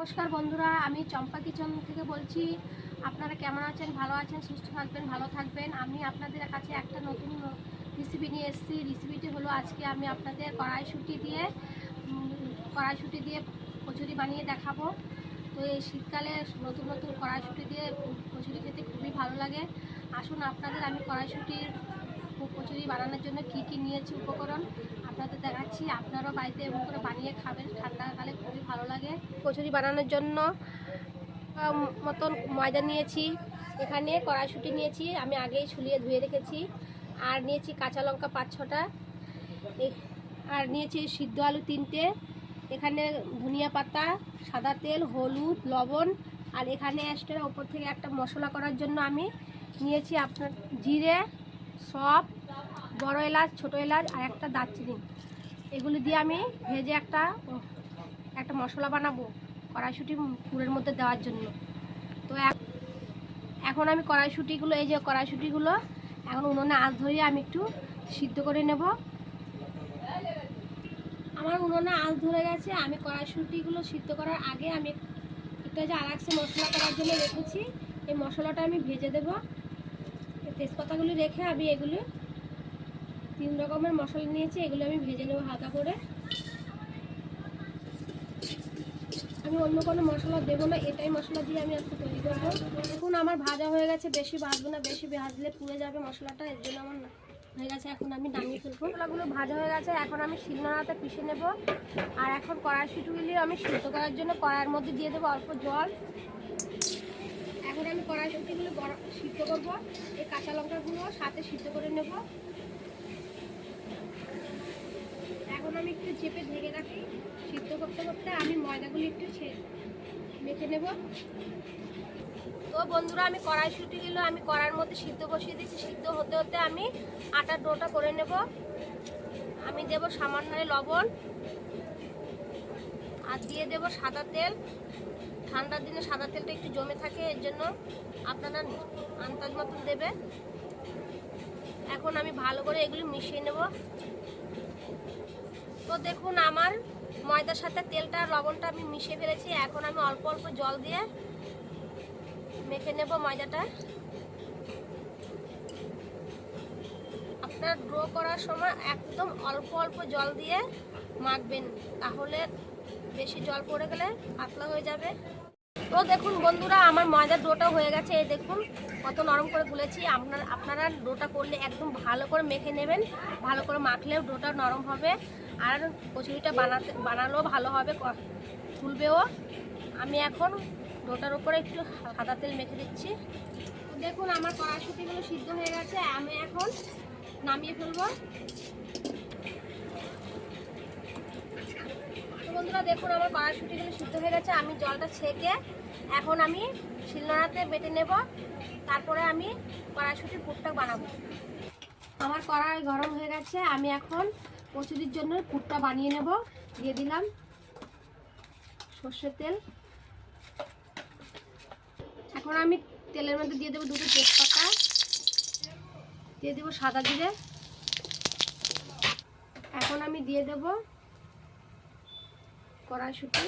নমস্কার বন্ধুরা, আমি চম্পা কিচন থেকে বলছি। আপনারা কেমন আছেন? ভালো আছেন? সুস্থ থাকবেন? ভালো থাকবেন? আমি আপনাদের কাছে একটা নতুন রেসিপি নিয়ে এসেছি। রেসিপিটি হলো আজকে আমি আপনাদের কড়াইশুঁটি দিয়ে কড়াইশুঁটি দিয়ে কচুরি বানিয়ে দেখাবো। তো এই শীতকালে নতুন নতুন কড়াইশুঁটি দিয়ে কচুরি খেতে খুবই ভালো লাগে। আসুন, আপনাদের আমি কড়াইশুঁটির কচুরি বানানোর জন্য কি কি নিয়েছি উপকরণ? আপনাদের দেখাচ্ছি, আপনারাও বাড়িতে এমন করে বানিয়ে খাবেন ঠান্ডাকালে খুবই ভালো লাগে। কচুরি বানানোর জন্য মতন ময়দা নিয়েছি, এখানে কড়াইশুঁটি নিয়েছি, আমি আগেই ছুলিয়ে ধুয়ে রেখেছি, আর নিয়েছি কাঁচা লঙ্কা পাঁচ ছটা আর নিয়েছি সিদ্ধ আলু তিনটে, এখানে ধনিয়া পাতা, সাদা তেল, হলুদ, লবণ, আর এখানে এক্সট্রা ওপর থেকে একটা মশলা করার জন্য আমি নিয়েছি আপনার জিরে, সব বড় এলাচ, ছোটো এলাচ আর একটা দারচিনি। এগুলি দিয়ে আমি ভেজে একটা একটা মশলা বানাবো কড়াইশুঁটি পুরের মধ্যে দেওয়ার জন্য। তো এখন আমি কড়াইশুঁটিগুলো, এই যে কড়াইশুঁটিগুলো, এখন উনুনে আঁচ ধরিয়ে আমি একটু সিদ্ধ করে নেব। আমার উনুনে আঁচ ধরে গেছে, আমি কড়াইশুঁটিগুলো সিদ্ধ করার আগে আমি একটা যে আরাকসে মশলা করার জন্য রেখেছি। এই মশলাটা আমি ভেজে দেব। তেজপাতাগুলি রেখে আমি এগুলি তিন রকমের মশলা নিয়েছি, এগুলো আমি ভেজে নেব হালকা করে। আমি অন্য কোনো মশলা দেবো না, এটাই মশলা দিয়ে আমি আজকে তৈরি করব। দেখুন আমার ভাজা হয়ে গেছে, বেশি ভাজবো না, বেশি ভাজলে পুড়ে যাবে মশলাটা, এর জন্য আমার না হয়ে গেছে, এখন আমি নামিয়ে ফেলব। মশলাগুলো ভাজা হয়ে গেছে, এখন আমি শিলনোড়াতে পিষে নেব। আর এখন কড়াই কড়াইশুটিগুলি আমি সিদ্ধ করার জন্য কড়াইয়ের মধ্যে দিয়ে দেবো অল্প জল। এখন আমি কড়াইশুটিগুলো বড় সিদ্ধ করব, এই কাঁচা লঙ্কাগুলো সাথে সিদ্ধ করে নেব এখন আমি একটু চেপে ঢেকে রাখি, সিদ্ধ করতে করতে আমি ময়দাগুলি একটু মেখে নেব। তো বন্ধুরা, আমি কড়াইশুটিগুলো আমি কড়াইয়ের মধ্যে সিদ্ধ বসিয়ে দিয়েছি। সিদ্ধ হতে হতে আমি আটার ডোটা করে নেব। আমি দেব সামান্য লবণ আর দিয়ে দেব সাদা তেল। ঠান্ডার দিনে সাদা তেলটা একটু জমে থাকে, এর জন্য আপনারা আন্দাজ মতন দেবে এখন আমি ভালো করে এগুলি মিশিয়ে নেব। তো দেখুন, আমার ময়দার সাথে তেলটা, লবণটা আমি মিশিয়ে ফেলেছি। এখন আমি অল্প অল্প জল দিয়ে মেখে নেব ময়দাটা। আপনার ড্রো করার সময় একদম অল্প অল্প জল দিয়ে মাখবেন, তাহলে বেশি জল পড়ে গেলে পাতলা হয়ে যাবে। তো দেখুন বন্ধুরা, আমার ময়দার ডোটা হয়ে গেছে। এই দেখুন, কত নরম করে গুলেছি। আপনার, আপনারা ডোটা করলে একদম ভালো করে মেখে নেবেন। ভালো করে মাখলেও ডোটা নরম হবে। আর কচুরিটা বানাতে, বানালেও ভালো হবে ফুলবেও। আমি এখন ডোটার উপরে একটু সাদা তেল মেখে দিচ্ছি। দেখুন, আমার কড়াইশুটিগুলো সিদ্ধ হয়ে গেছে। আমি এখন নামিয়ে ফেলব। বন্ধুরা, দেখুন, আমার কড়াইশুটিগুলো সিদ্ধ হয়ে গেছে। আমি জলটা ছেঁকে এখন আমি শিলনোড়াতে বেটে নেব। তারপরে আমি কড়াইশুটির পুরটা বানাবো। আমার কড়াই গরম হয়ে গেছে। আমি এখন কচুরির জন্য পুরটা বানিয়ে নেব। দিয়ে দিলাম সর্ষের তেল। এখন আমি তেলের মধ্যে দিয়ে দেবো দুটো তেজপাতা। দিয়ে দেবো সাদা জিরে। এখন আমি দিয়ে দেব কড়াইশুটি।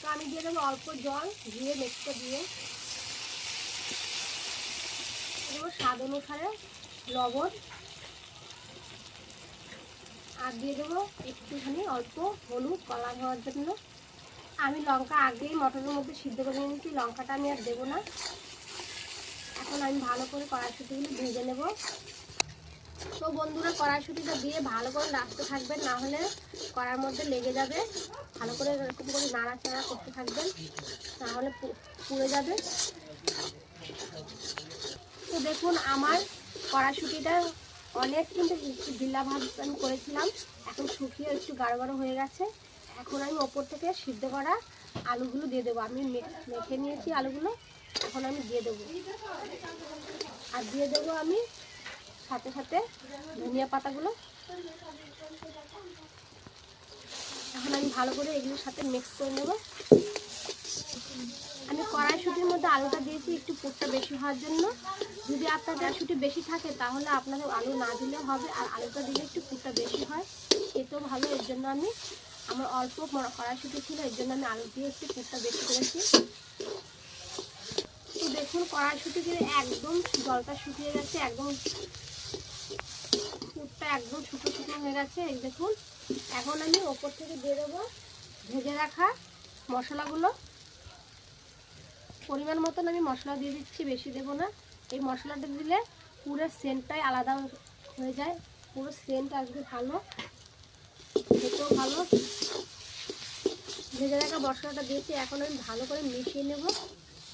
তো আমি দিয়ে দেবো অল্প জল, ধুয়ে মেক্সটা দিয়ে দেবো স্বাদ অনুসারে লবণ। আর দিয়ে দেবো একটুখানি অল্প হলুদ, কলা হওয়ার জন্য। আমি লঙ্কা আগেই মটরের মধ্যে সিদ্ধ করে নিয়েছি, লঙ্কাটা আমি আর দেবো না। এখন আমি ভালো করে কড়াইশুটিগুলো ভেজে নেব। তো বন্ধুরা, কড়াইশুটিটা দিয়ে ভালো করে রাখতে থাকবেন, না হলে কড়ার মধ্যে লেগে যাবে। ভালো করে এরকম করে নাড়াচাড়া করতে থাকবেন, না হলে পু- পুড়ে যাবে। তো দেখুন, আমার কড়াইশুটিটা অনেক কিন্তু ঢিলা ভাব আমি করেছিলাম। এখন শুকিয়ে একটু গাঢ় গাঢ় হয়ে গেছে। এখন আমি ওপর থেকে সিদ্ধ করা আলুগুলো দিয়ে দেবো। আমি মেখে নিয়েছি আলুগুলো, এখন আমি দিয়ে দেবো। আর দিয়ে দেবো আমি সাথে সাথে ধনিয়া পাতাগুলো। এখন আমি ভালো করে এগুলোর সাথে মিক্স করে নেব। আমি কড়াইশুটির মধ্যে আলুটা দিয়েছি, একটু পুরটা বেশি হওয়ার জন্য। যদি আপনার কড়াইশুটি বেশি থাকে, তাহলে আপনাদের আলু না দিলেও হবে, আর আলুটা দিলে একটু পুরটা বেশি হয় খেতেও ভালো। এর জন্য আমি, আমার অল্প কড়াইশুটি ছিল, এর জন্য আমি আলু দিয়ে একটু পুরটা বেশি করেছি। তো দেখুন, কড়াইশুটি দিয়ে একদম জলটা শুকিয়ে গেছে, একদম পুরটা একদম শুকনো শুকনো হয়ে গেছে। এই দেখুন, এখন আমি ওপর থেকে দিয়ে দেবো ভেজে রাখা মশলাগুলো। পরিমাণ মতন আমি মশলা দিয়ে দিচ্ছি, বেশি দেবো না। এই মশলাটা দিলে পুরো সেন্টটাই আলাদা হয়ে যায়। পুরো সেন্ট আসবে ভালো, খেতেও ভালো। ভেজে রাখা মশলাটা দিয়েছি, এখন আমি ভালো করে মিশিয়ে নেব।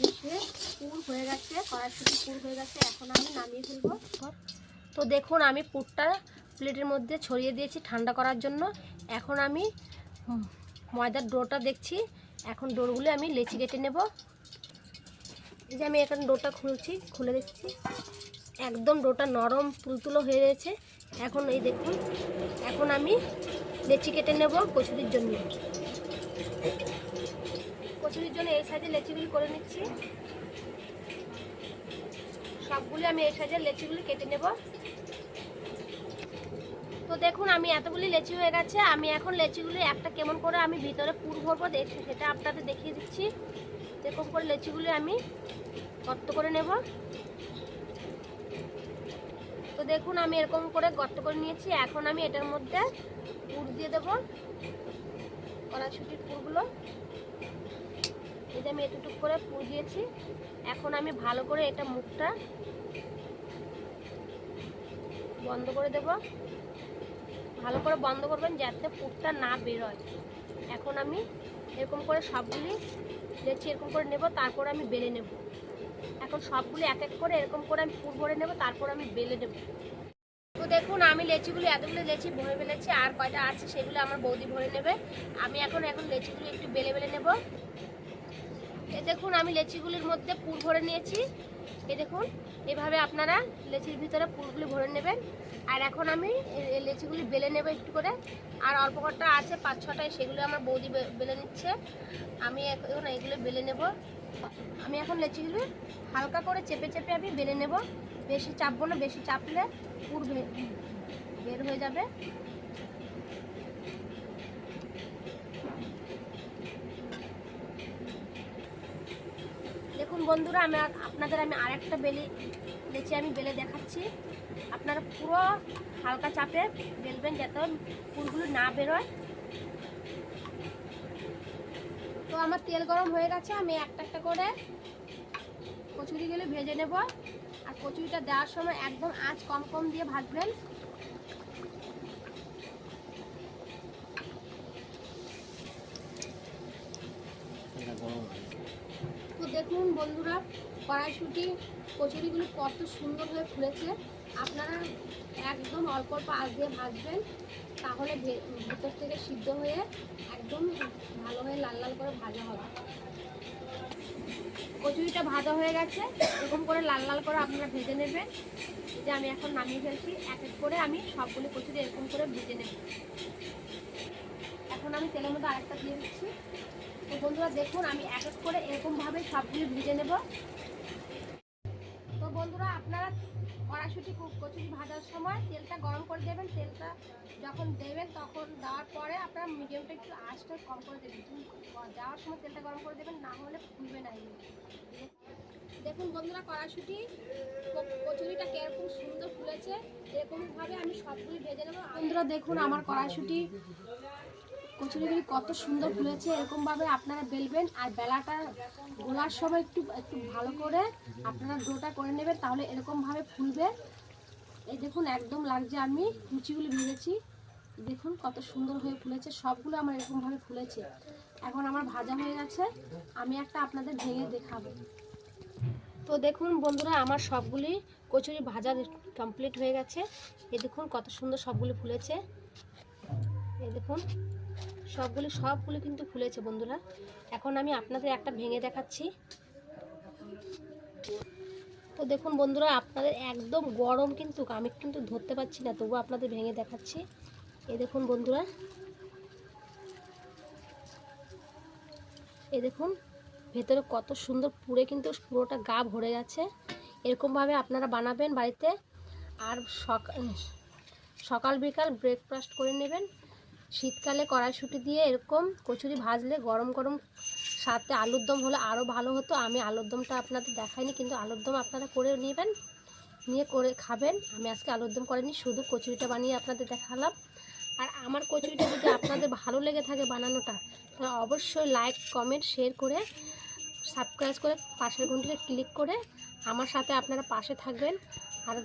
মিশিয়ে পুর হয়ে গেছে, কড়াইশুটি পুর হয়ে গেছে, এখন আমি নামিয়ে ফেলব। তো দেখুন, আমি পুরটা প্লেটের মধ্যে ছড়িয়ে দিয়েছি ঠান্ডা করার জন্য। এখন আমি ময়দার ডোটা দেখছি। এখন ডোরগুলো আমি লেচি কেটে নেব। এই যে আমি এখন ডোটা খুলছি, খুলে দেখছি। একদম ডোটা নরম তুলতুলো হয়ে গেছে এখন এই দেখুন, এখন আমি লেচি কেটে নেব কচুরির জন্য। কচুরির জন্য এই সাইজে লেচিগুলি করে নিচ্ছি। সবগুলি আমি এই সাইজের লেচিগুলি কেটে নেব। তো দেখুন, আমি এতগুলি লেচি হয়ে গেছে। আমি এখন লেচিগুলি একটা কেমন করে আমি ভিতরে পুর ভরবো দেখছি সেটা আপনাদের দেখিয়ে দিচ্ছি। এরকম করে লেচিগুলি আমি গর্ত করে নেব। তো দেখুন, আমি এরকম করে গর্ত করে নিয়েছি। এখন আমি এটার মধ্যে পুর দিয়ে দেবো, কড়াইশুটির পুরগুলো। এই যে আমি এতটুকু করে পুর দিয়েছি। এখন আমি ভালো করে এটা মুখটা বন্ধ করে দেব। ভালো করে বন্ধ করবেন যাতে পুরটা না বেরোয়। এখন আমি এরকম করে সবগুলি লেচি এরকম করে নেব, তারপর আমি বেলে নেব। এখন সবগুলি এক এক করে এরকম করে আমি পুর ভরে নেব, তারপর আমি বেলে নেব তো দেখুন, আমি লেচিগুলো, এতগুলো লেচি ভরে ফেলেছি, আর কয়টা আছে সেগুলো আমার বৌদি ভরে নেবে। আমি এখন এখন লেচিগুলো একটু বেলে বেলে নেব। এ দেখুন, আমি লেচিগুলির মধ্যে পুর ভরে নিয়েছি। এ দেখুন, এভাবে আপনারা লেচির ভিতরে পুরগুলি ভরে নেবেন। আর এখন আমি লেচিগুলি বেলে নেব একটু করে। আর অল্প কটা আছে, পাঁচ ছটায় সেগুলো আমার বৌদি বেলে নিচ্ছে। আমি এখন এগুলো বেলে নেব। আমি এখন লেচিগুলি হালকা করে চেপে চেপে আমি বেলে নেব। বেশি চাপবো না, বেশি চাপলে পুর বের হয়ে যাবে। দেখুন বন্ধুরা, আমি আপনাদের আমি আরেকটা বেলি লেচি আমি বেলে দেখাচ্ছি। আপনারা পুরো হালকা চাপে বেলবেন যাতে ফুলগুলো না বেরোয়। তো আমার তেল গরম হয়ে গেছে আমি একটা একটা করে কচুরিগুলো ভেজে নেব। আর কচুরিটা দেওয়ার সময় একদম আঁচ কম কম দিয়ে ভাজবেন। তো দেখুন বন্ধুরা কড়াইশুটি কচুরিগুলো কত সুন্দর হয়ে ফুলেছে। আপনারা একদম অল্প অল্প আঁচ দিয়ে ভাজবেন, তাহলে ভেতর থেকে সিদ্ধ হয়ে একদম ভালো হয়ে লাল লাল করে ভাজা হবে। কচুরিটা ভাজা হয়ে গেছে, এরকম করে লাল লাল করে আপনারা ভেজে নেবেন। যে আমি এখন নামিয়ে ফেলছি, এক এক করে আমি সবগুলো কচুরি এরকম করে ভেজে নেব। এখন আমি তেলের মধ্যে আরেকটা দিয়ে দিচ্ছি। তো বন্ধুরা দেখুন, আমি এক এক করে এরকমভাবে সবগুলো ভেজে নেব। বন্ধুরা আপনারা কু- কচুরি ভাজার সময় তেলটা গরম করে দেবেন। তেলটা যখন দেবেন তখন দেওয়ার পরে আপনারা মিডিয়ামটা একটু আঁচটা কম করে দেবেন। তুমি দেওয়ার সময় তেলটা গরম করে দেবেন, না হলে ফুলবে না। দেখুন বন্ধুরা, কড়াইশুটি ক- কচুরিটা কীরকম সুন্দর ফুলেছে। এরকমভাবে আমি সবগুলি ভেজে নেব। বন্ধুরা, দেখুন আমার কড়াইশুটি কচুরিগুলি কত সুন্দর ফুলেছে, এরকমভাবে আপনারা বেলবেন আর বেলাটা গোলার সময় একটু একটু ভালো করে আপনারা ডোটা করে নেবেন, তাহলে এরকমভাবে ফুলবে। এই দেখুন, একদম লাগছে আমি লুচিগুলি ভেজেছি। দেখুন কত সুন্দর হয়ে ফুলেছে, সবগুলো আমার এরকমভাবে ফুলেছে। এখন আমার ভাজা হয়ে গেছে, আমি একটা আপনাদের ভেঙে দেখাবো। তো দেখুন বন্ধুরা, আমার সবগুলি কচুরি ভাজা কমপ্লিট হয়ে গেছে। এই দেখুন কত সুন্দর সবগুলি ফুলেছে। এই দেখুন, সবগুলি সবগুলি কিন্তু ফুলেছে বন্ধুরা। এখন আমি আপনাদের একটা ভেঙে দেখাচ্ছি। তো দেখুন বন্ধুরা, আপনাদের একদম গরম কিন্তু, আমি কিন্তু ধরতে পারছি না, তবুও আপনাদের ভেঙে দেখাচ্ছি। এই দেখুন বন্ধুরা। এই দেখুন, ভেতরে কত সুন্দর পুরে কিন্তু পুরোটা গা ভরে গেছে। এরকমভাবে আপনারা বানাবেন বাড়িতে। আর সকাল সকাল বিকাল ব্রেকফাস্ট করে নেবেন। শীতকালে কড়াইশুঁটি দিয়ে এরকম কচুরি ভাজলে গরম গরম সাথে আলুর দম হলে আরও ভালো হতো। আমি আলুর দমটা আপনাদের দেখাইনি, কিন্তু আলুর দম আপনারা করে নেবেন, নিয়ে করে খাবেন। আমি আজকে আলুর দম করিনি, শুধু কচুরিটা বানিয়ে আপনাদের দেখালাম। আর আমার কচুরিটা যদি আপনাদের ভালো লেগে থাকে বানানোটা, তাহলে অবশ্যই লাইক, কমেন্ট, শেয়ার করে, সাবস্ক্রাইব করে, পাশের ঘন্টিতে ক্লিক করে আমার সাথে আপনারা পাশে থাকবেন। আর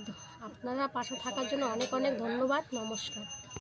আপনারা পাশে থাকার জন্য অনেক অনেক ধন্যবাদ। নমস্কার।